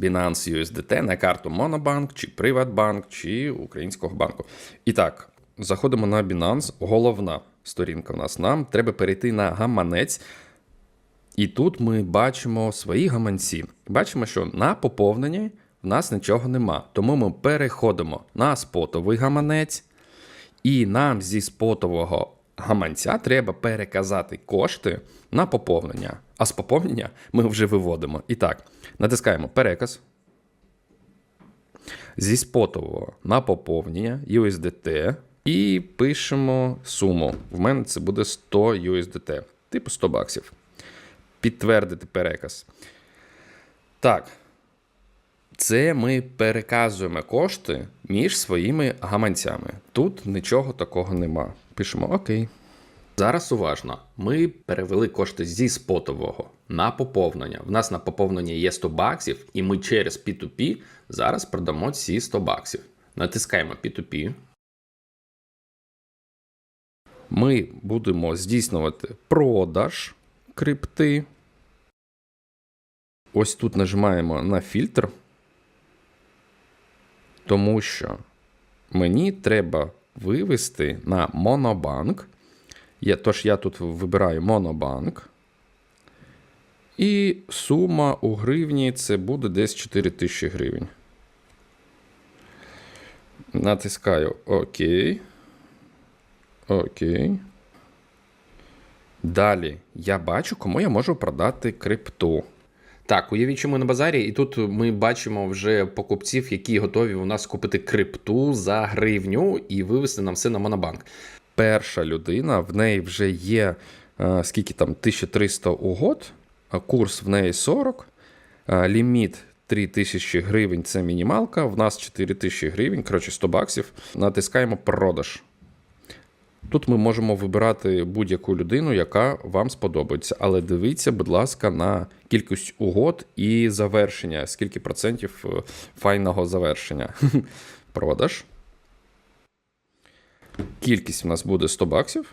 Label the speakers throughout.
Speaker 1: Binance USDT на карту Monobank, чи Приватбанк, чи українського банку. І так, заходимо на Binance. Головна сторінка в нас. Нам треба перейти на гаманець. І тут ми бачимо свої гаманці. Бачимо, що на поповненні в нас нічого нема. Тому ми переходимо на спотовий гаманець, і нам зі спотового гаманця треба переказати кошти на поповнення. А з поповнення ми вже виводимо. І так, натискаємо переказ. Зі спотового на поповнення USDT і пишемо суму. В мене це буде 100 USDT, типу 100 баксів. Підтвердити переказ. Так. Це ми переказуємо кошти між своїми гаманцями. Тут нічого такого нема. Пишемо ОК. Зараз уважно. Ми перевели кошти зі спотового на поповнення. В нас на поповнення є 100 баксів, і ми через P2P зараз продамо ці 100 баксів. Натискаємо P2P. Ми будемо здійснювати продаж крипти. Ось тут нажимаємо на фільтр, тому що мені треба вивести на Монобанк. Я, тож я тут вибираю Монобанк. І сума у гривні це буде десь 4 тисячі гривень. Натискаю ОК. Окей. Далі я бачу, кому я можу продати крипту. Так, уявіть, що ми на базарі, і тут ми бачимо вже покупців, які готові у нас купити крипту за гривню і вивести нам все на Монобанк. Перша людина, в неї вже є е, скільки там 1300 угод, курс в неї 40, е, ліміт 3000 гривень це мінімалка, в нас 4000 гривень, коротше 100 баксів. Натискаємо продаж. Тут ми можемо вибирати будь-яку людину, яка вам сподобається. Але дивіться, будь ласка, на кількість угод і завершення. Скільки процентів е, файного завершення. Продаж. Кількість у нас буде 100 баксів.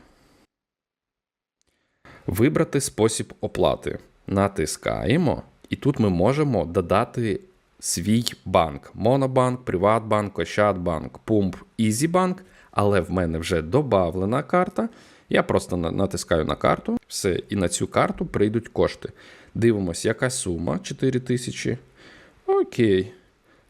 Speaker 1: Вибрати спосіб оплати. Натискаємо, і тут ми можемо додати свій банк: Монобанк, Приватбанк, Ощадбанк, Пумп, Ізібанк. Але в мене вже додавлена карта. Я просто натискаю на карту, все, і на цю карту прийдуть кошти. Дивимось, яка сума 4 тисячі. Окей.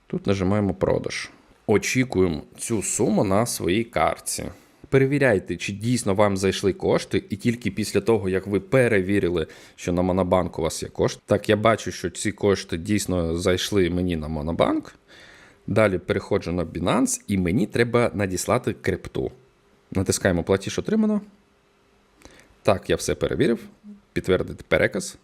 Speaker 1: Тут нажимаємо продаж. Очікуємо цю суму на своїй картці. Перевіряйте, чи дійсно вам зайшли кошти, і тільки після того, як ви перевірили, що на Монобанк у вас є кошти. Так, я бачу, що ці кошти дійсно зайшли мені на Монобанк. Далі переходжу на Binance, і мені треба надіслати крипту. Натискаємо платіж отримано. Так, я все перевірив. Підтвердити переказ.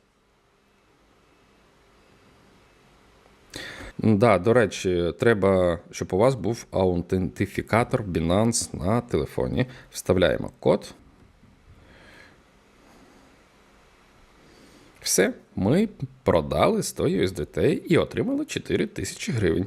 Speaker 1: Да, до речі, треба, щоб у вас був аутентифікатор Binance на телефоні. Вставляємо код. Все, ми продали 100 USDT і отримали 4 тисячі гривень.